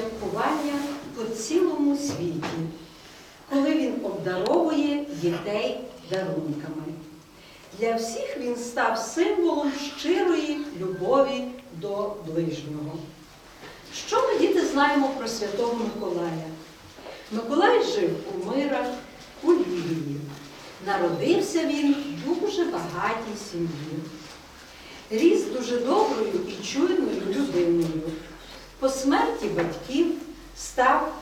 святкування по цілому світі, коли він обдаровує дітей дарунками. Для всіх він став символом щирої любові до ближнього. Що ми, діти, знаємо про Святого Миколая? Миколай жив у мирах у Лівії. Народився він в дуже багатій сім'ї. Ріс дуже доброю і чуйною людиною. По смерті батьків став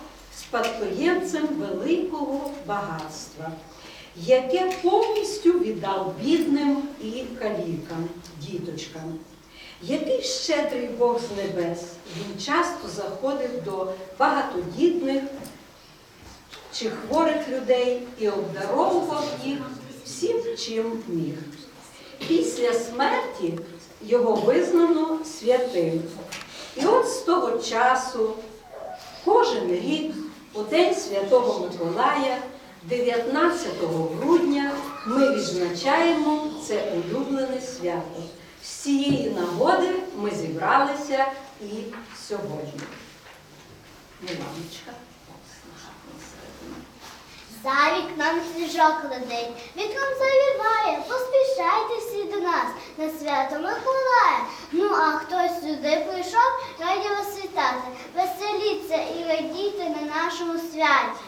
спадкоємцем великого багатства, яке повністю віддав бідним і калікам, діточкам. Який щедрий Бог з небес, він часто заходив до багатодітних чи хворих людей і обдаровував їх всім, чим міг. Після смерті його визнано святим. І от з того часу, кожен рік, у День Святого Миколая, 19 грудня, ми відзначаємо це улюблене свято. З цієї нагоди ми зібралися і сьогодні. Миланочка. За вікном сніжок ледить, вікном завіває, поспішайте всі до нас на свято Миколая. Ну а хтось сюди прийшов, раді вас вітати. Веселіться і радійте на нашому святі.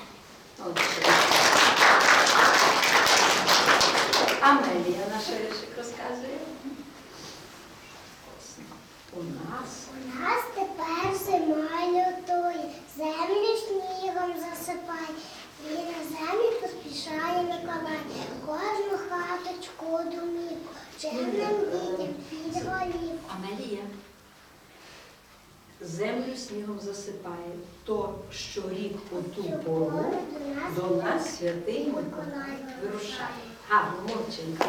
Амелія наша віршик розказує. У нас У нас тепер зима лютує, землю снігом засипає. І на землі поспішає Миколай, кожну хаточку домівку, чемним дітям під голівку. Амелія. Землю снігом засипає, то щорік у ту пору до нас святий Миколай вирушає. Гарно, мовченька.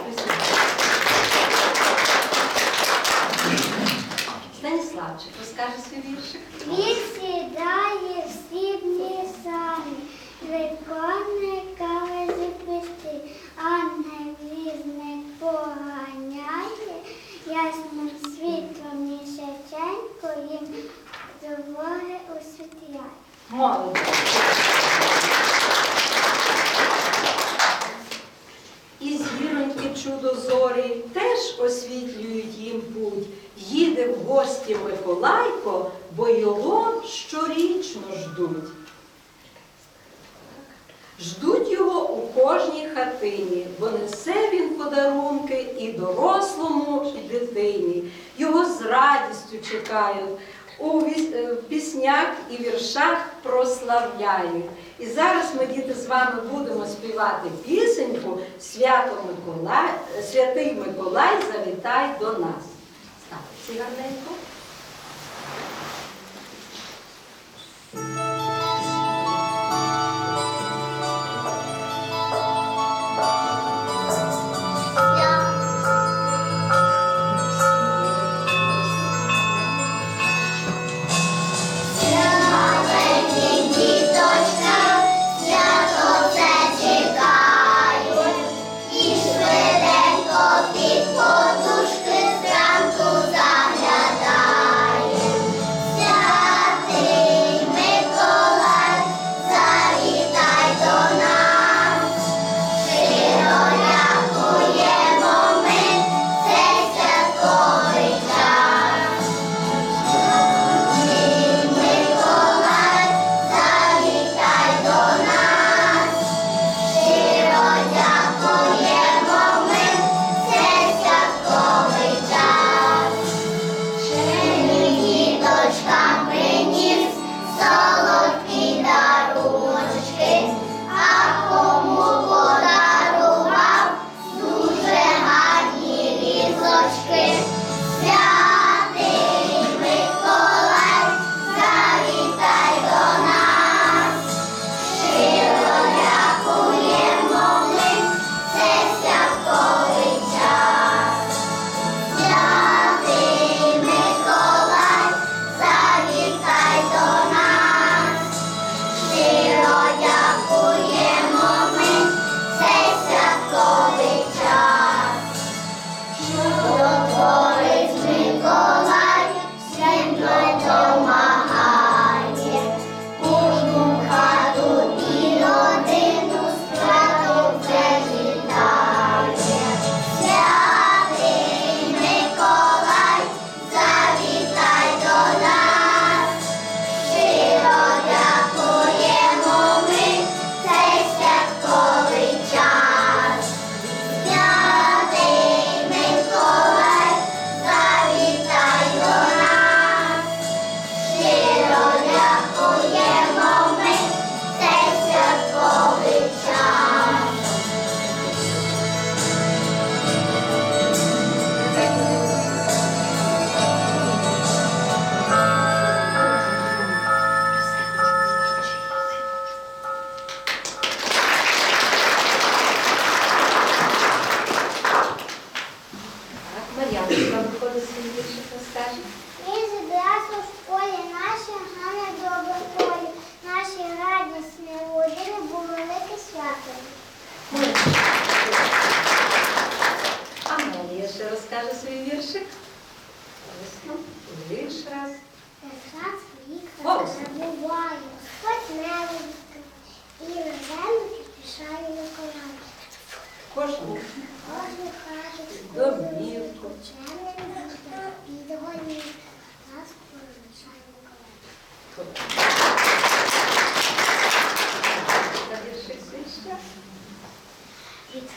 Станіславчик, розкаже свій віршик. Він сідає в срібні сані, виконниками записти, а невізник поганяє, ясним світлом місяченько їм доволі освітляє. Молодець. І зіроньки чудозорі теж освітлюють їм путь. Їде в гості Миколайко, бо його щорічно ждуть. Ждуть його у кожній хатині, бо несе він подарунки і дорослому, і дитині. Його з радістю чекають, у е, піснях і віршах прославляють. І зараз ми, діти, з вами будемо співати пісеньку Свято Миколай, Святий Миколай завітай до нас. Так, всі гарненько.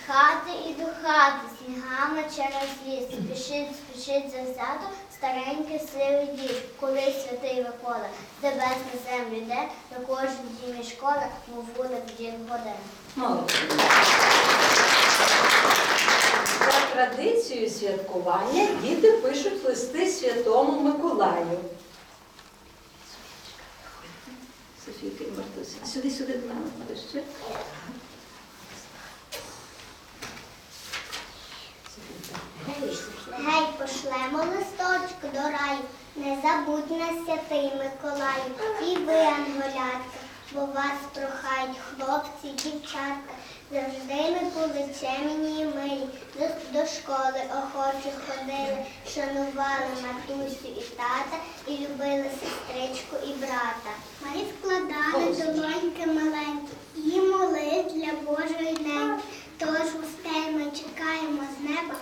Хати і до хати, снігами через ліс, спішить, спішить завзято старенький сивий дід, коли святий Микола, небес на землю йде, на кожній дімі школа, мов вулик дід годин. Молодці. За традицією святкування діти пишуть листи святому Миколаю. Софійка і Мартуся. Сюди, сюди до мене ближче. Софійка. Гей, пошлемо листочку до раю, не забудь нас святий Миколаю, і ви, анголятка, бо вас прохають хлопці, дівчатка. Завжди ми були чемні і милі, до, до школи охоче ходили, шанували матусю і тата, і любили сестричку і брата. Ми складали Голос. долоньки маленькі і моли для Божої неньки. Тож гостей ми чекаємо з неба,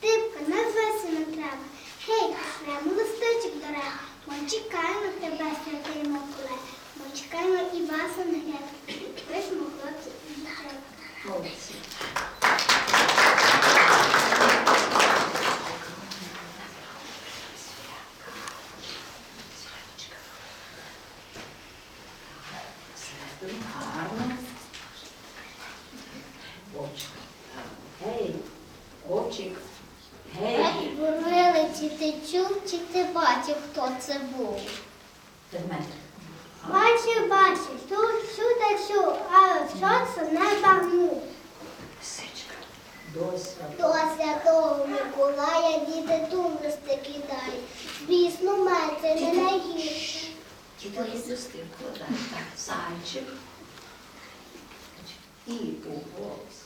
Типка, назвися не треба. Гей, пошлемо листочок до реба. Ми чекаємо тебе, святий Миколай. Ми чекаємо і вас, ангел. Пишемо хлопці і дівчата. Молодці. Гарно. Очик. Гей, очик. Гей, Гей, Бурвили, чи ти чув, чи ти бачив, хто це був? предмет. Бачив, бачив, тут сюди чув, але що це не багнув. Сичка. Дося. До святого Миколая діти тумбисти кидають. Звісно, мать, це не найгірше. Діти листи вкладають. Так, зайчик. І у голос.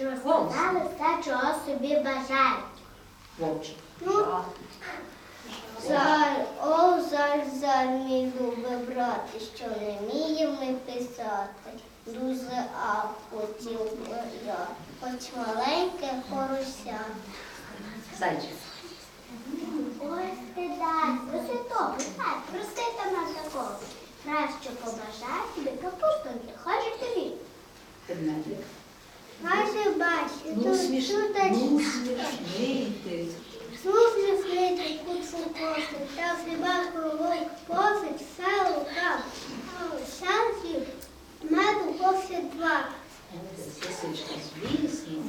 І у все, чого собі бажають. Вовчик. Ну, Зар, о, зар, зар, мій любий брате, що не вміємо ми писати. Дуже а хотів я, хоч маленьке порося. Зайчик. Ой, стидай, проси то, писай, проси там на такого. Краще побажай тобі капустоньки, хай же тобі. Предметик. Майже бачиш, Ну, тут Ну, смішний ти. Слухай, світи, куцу косить, та хліба кровой посить, село там, шансів, меду посить два.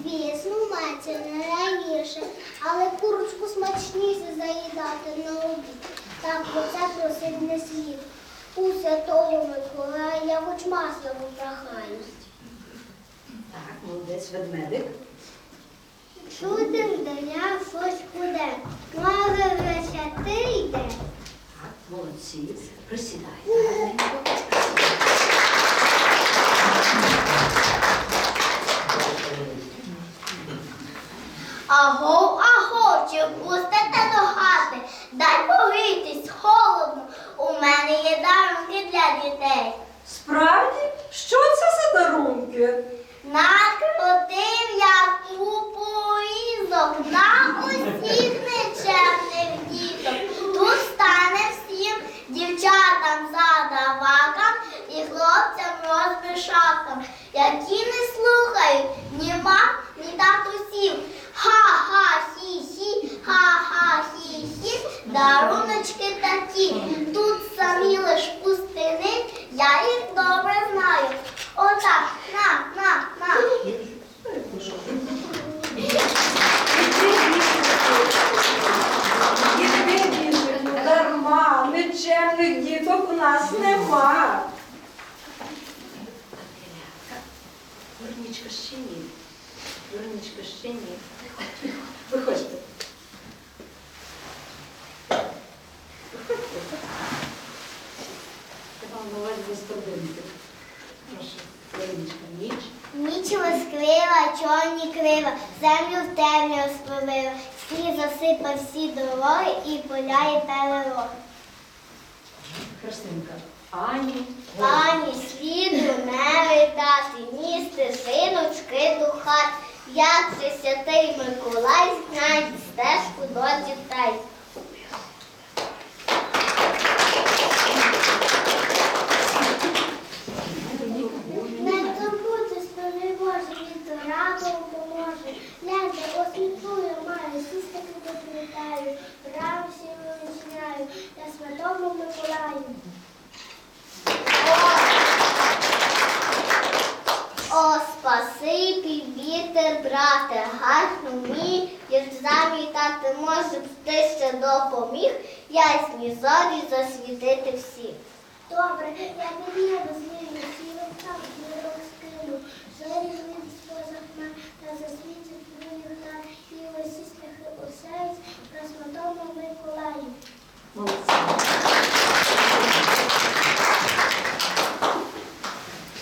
Звісно. Це не найгірше, але курочку смачніше заїдати на обід. Так, бо це просить не слід. У святого Миколая я хоч масло попрохаю. Так, молодець, ведмедик. Чудим дня щось буде, може вже святий йде. Так, молодці. Присідайте. гарненько. Аго, аго, чи пустите до хати? Дай погрітись, холодно. У мене є дарунки для дітей. Справді, що це за дарунки? Накрутив я купу різок на усіх нечемних діток. Тут стане всім дівчатам задавакам і хлопцям розбишакам, які не слухають ні мам, ні татусів. Ха-ха, хі-хі, ха-ха, хі-хі, даруночки такі. Тут самі лиш пустини, я їх добре знаю. Отак, на, на, на. Іди більше, ну дарма, нечемних діток у нас нема. Верничка ще ні. Верничка ще ні. Виходьте. Виходьте. Я вам. Прошу, Верничка, ніч. Ніч розкрила, чорні крила, землю в темрю розпилила, сніг засипав всі дороги і поля і перелоги. Христинка. Ані. Ані сліду не видати, місти синочки до хат. Як це святий Миколай знає стежку до дітей. Прилітаю, рам всі вилучняю, я святому Миколаю. О, спасибі, вітер, брате, гарно мій, як завітати може ти ще допоміг, ясні зорі засвітити всіх. Добре, я під'їду з ними, сілим там не розкину, зорі поза хмар, та засвітять твої гнар, і усі сміхи осяють, на святому Миколаю. Молодці.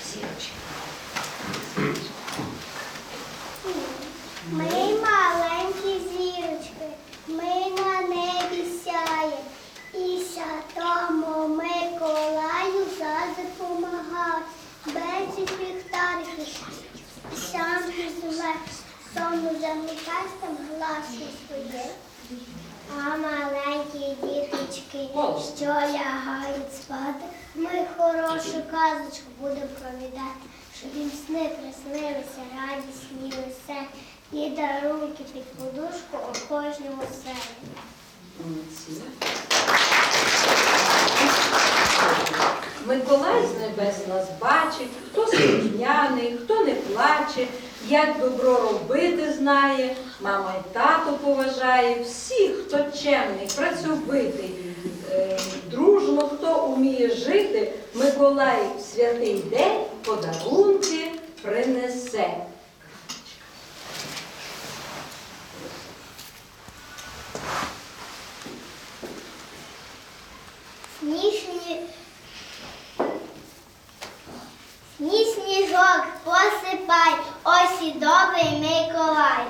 Сірочка. Ми маленькі зірочки, ми на небі сяє, і святому Миколаю завжди помагає. Безліч ліхтариків, сянки зве, сон уже там гласі своє. А маленькі діточки, що лягають спати, ми хорошу казочку будемо провідати, щоб їм сни приснилися, радісні і веселі, і дарунки під подушку у кожному селі. Молодці. Миколай з небес нас бачить, хто слухняний, хто не плаче, як добро робити знає, мама й тато поважає, всіх, хто чемний, працьовитий, е, дружно, хто уміє жити, Миколай святий день подарунки принесе. Сніжні... Сніг сніжок посипай, ось і добрий Миколай.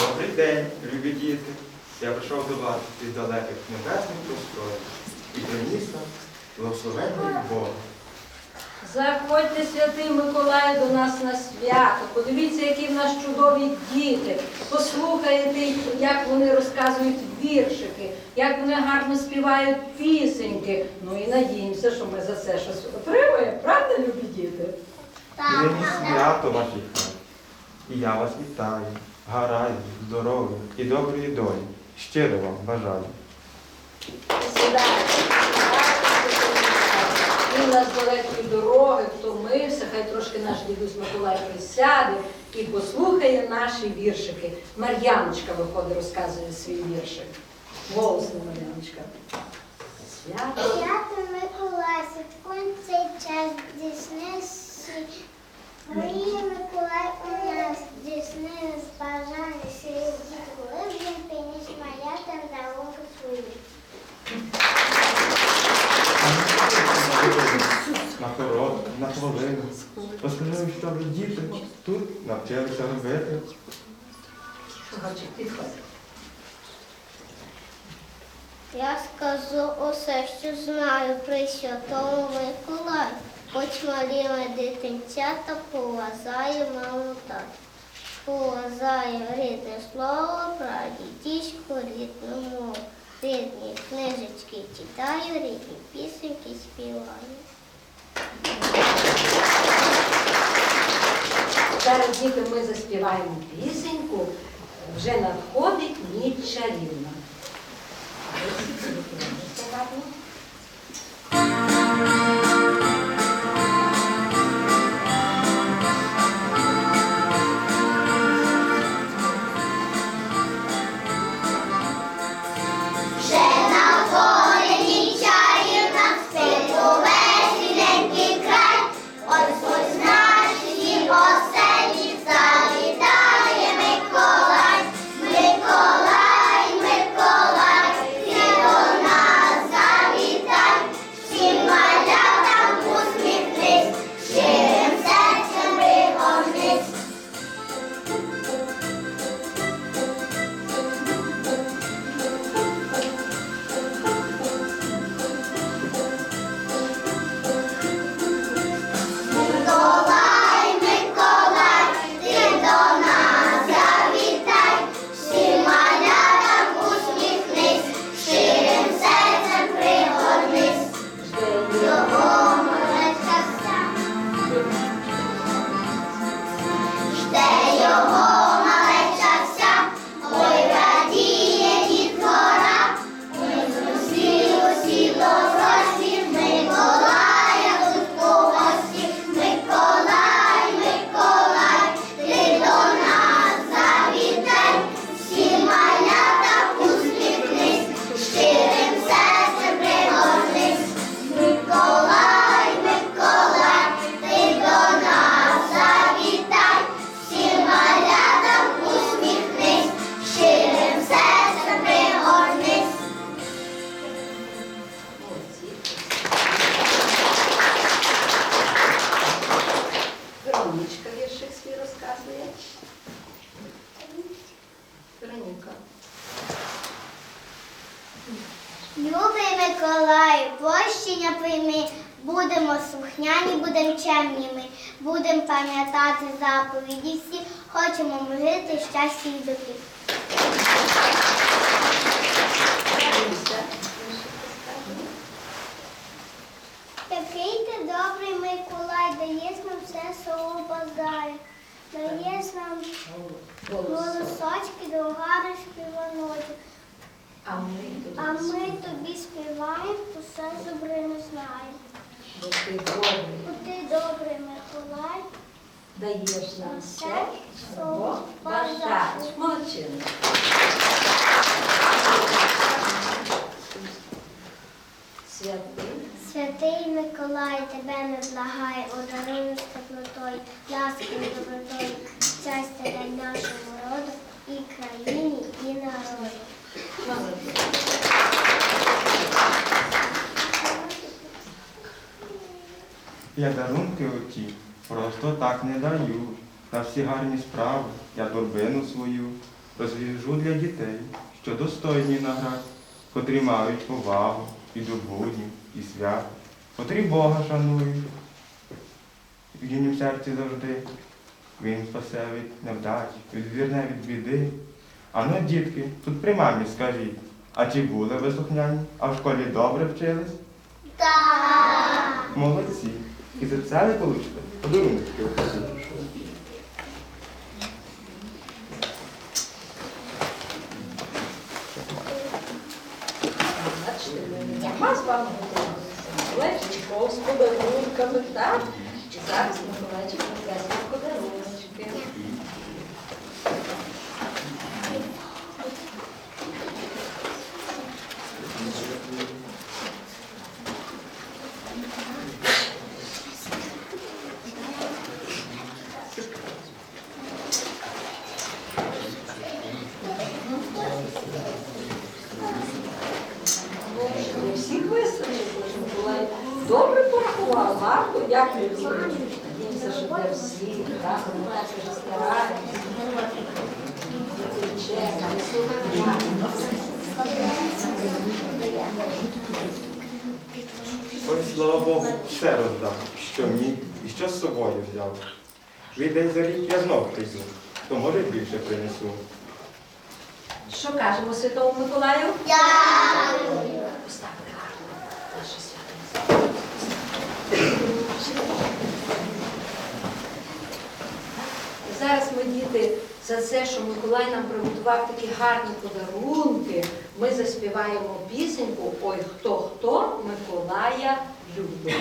Добрий день, любі діти. Я прийшов до вас із далеких небесних просторів і приніс вам благословенний Бог. Заходьте, святий Миколай, до нас на свято. Подивіться, які в нас чудові діти. Послухайте, як вони розказують віршики, як вони гарно співають пісеньки. Ну і надіємося, що ми за це щось отримаємо, правда, любі діти? Нині свято вашій хаті. І я вас вітаю, гараю, здоров'я і доброї долі. Щиро вам бажаю. Сідайте. Він нас далекої дороги, втомився, хай трошки наш дідусь Миколай присяде і послухає наші віршики. Мар'яночка виходить, розказує свій віршик. Голосно, Мар'яночка. Свято. Свято Миколай, святкуємо цей час, дійснився. Мріє Миколай у нас, дійснились бажання, серед дітей, коли він приніс малятам дарунки свої. На коротку, на хвилину. Розкажи, що діти тут навчилися робити. Я скажу усе, що знаю про святого Миколая. Хоч маліме дитинцята поважає маму так. Поважає рідне слово, прадідіську, рідну мову. Рідні книжечки читаю, рідні пісеньки співаю. Зараз діти ми заспіваємо пісеньку. Вже надходить ніч чарівна. Вже голосочки до гарних співаночок. А ми тобі А ми тобі співаємо, то все добре не знаємо. бо ти добрий, Бо ти добрий Миколай, даєш нам все, що бажаєш. Молодчина. Святий. Святий Миколай, тебе ми благає, одаруємо з теплотою, ласкою добротою, щастя для нашого роду і країні, і народу. Я дарунки оті просто так не даю. На всі гарні справи я торбину свою розв'яжу для дітей, що достойні наград, котрі мають повагу і до буднів, і свят, котрі Бога шанують. В їхнім серці завжди він спасе від невдач, відвірне від біди. А ну, дітки, тут при мамі скажіть, а чи були ви слухняні, а в школі добре вчились? Так! Молодці. І за це ви получите подарунки. Бачите, ми не дарма з вами готувалися. Лечко з подарунками, так? І зараз Миколайчик принесе подаруночки. Не всіх вистачить, Миколай. Добре порахував, гарно, дякую. Надіємося, що для всіх, так, ми дуже стараємося. Ось, слава Богу, все роздав, що міг і що з собою взяв. Віддай за рік я знов прийду, то може більше принесу. Що кажемо Святому Миколаю? Дякую! Поставте гарно наше свято. Зараз ми, діти, за це, що Миколай нам приготував такі гарні подарунки, ми заспіваємо пісеньку Ой, хто хто Миколая любить.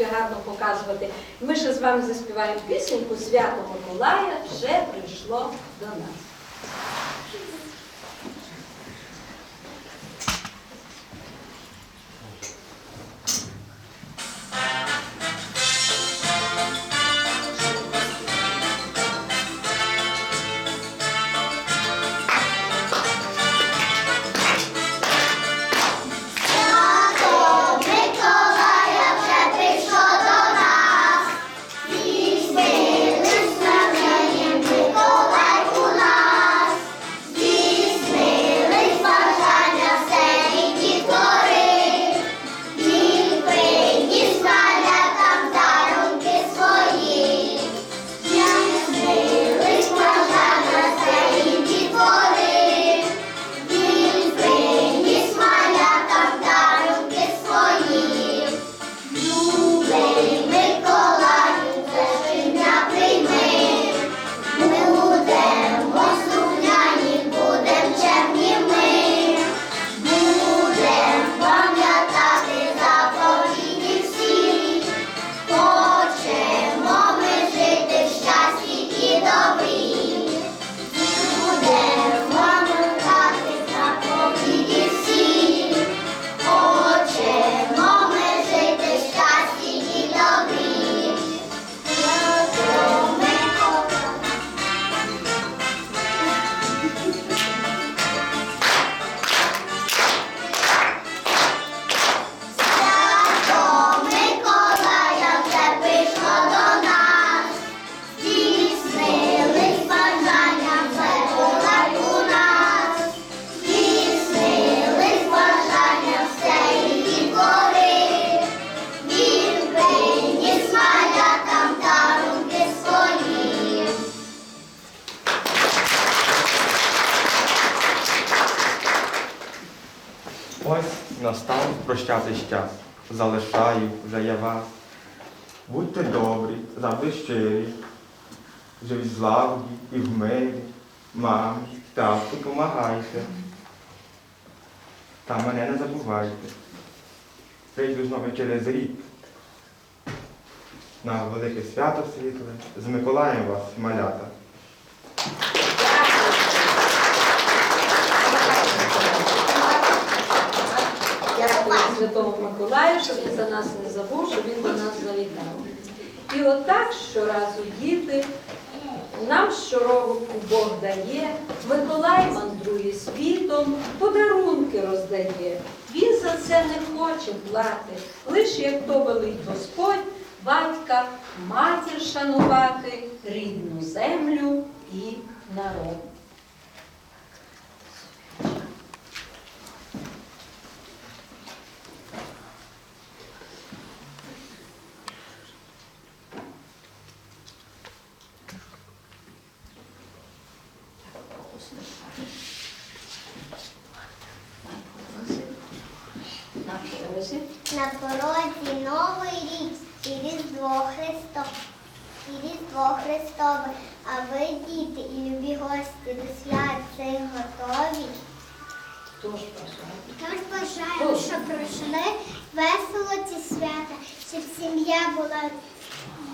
І гарно показувати. Ми ще з вами заспіваємо пісеньку Свято Миколая вже прийшло до нас. Залишаю вже я вас. Будьте добрі, завжди щирі, живіть злагоді і в мирі. Мамі, тату, помагайте. Та мене не забувайте. Прийду знову через рік. На велике свято світле. З Миколаєм вас, малята. Дякую Святому Миколаю, що він за нас не забув, що він до нас завітав. І отак щоразу діти нам щороку Бог дає, Миколай мандрує світом, подарунки роздає. Він за це не хоче плати, лиш як то велить Господь, батька, матір шанувати, рідну землю і народ. На порозі. На порозі Новий рік і Різдво Христове. І Різдво а ви, діти і любі гості, до свят цих готові. Тож бажаємо, щоб пройшли весело ці свята, щоб сім'я була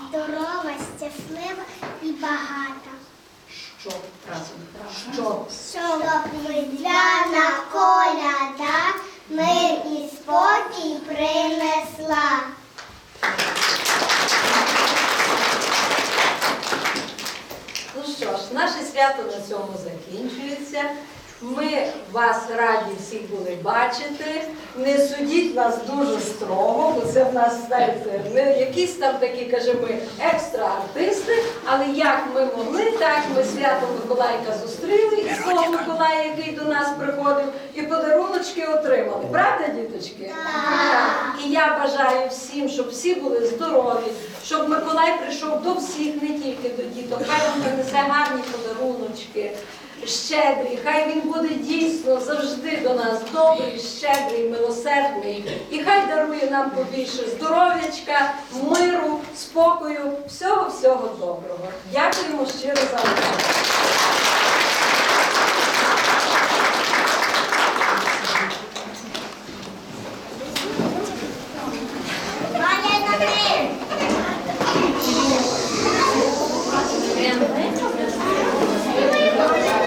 здорова, щаслива і багата. Що разом Що Щоб різдвяна коляда мир і спокій принесла. Ну що ж, наше свято на цьому закінчується. Ми вас раді всіх були бачити. Не судіть нас дуже строго, бо це в нас, знаєте, не якісь там такі, каже, ми екстра артисти. Але як ми могли, так ми свято Миколайка зустріли і свого Миколая, який до нас приходив, і подаруночки отримали. Правда, діточки? Так. І я бажаю всім, щоб всі були здорові, щоб Миколай прийшов до всіх, не тільки до діток. Хай він принесе гарні подаруночки, щедрі. Хай він буде дійсно завжди до нас добрий, щедрий, милосердний. І хай дарує нам побільше здоров'ячка, миру, спокою, всього всього доброго. Дякуємо щиро за увагу.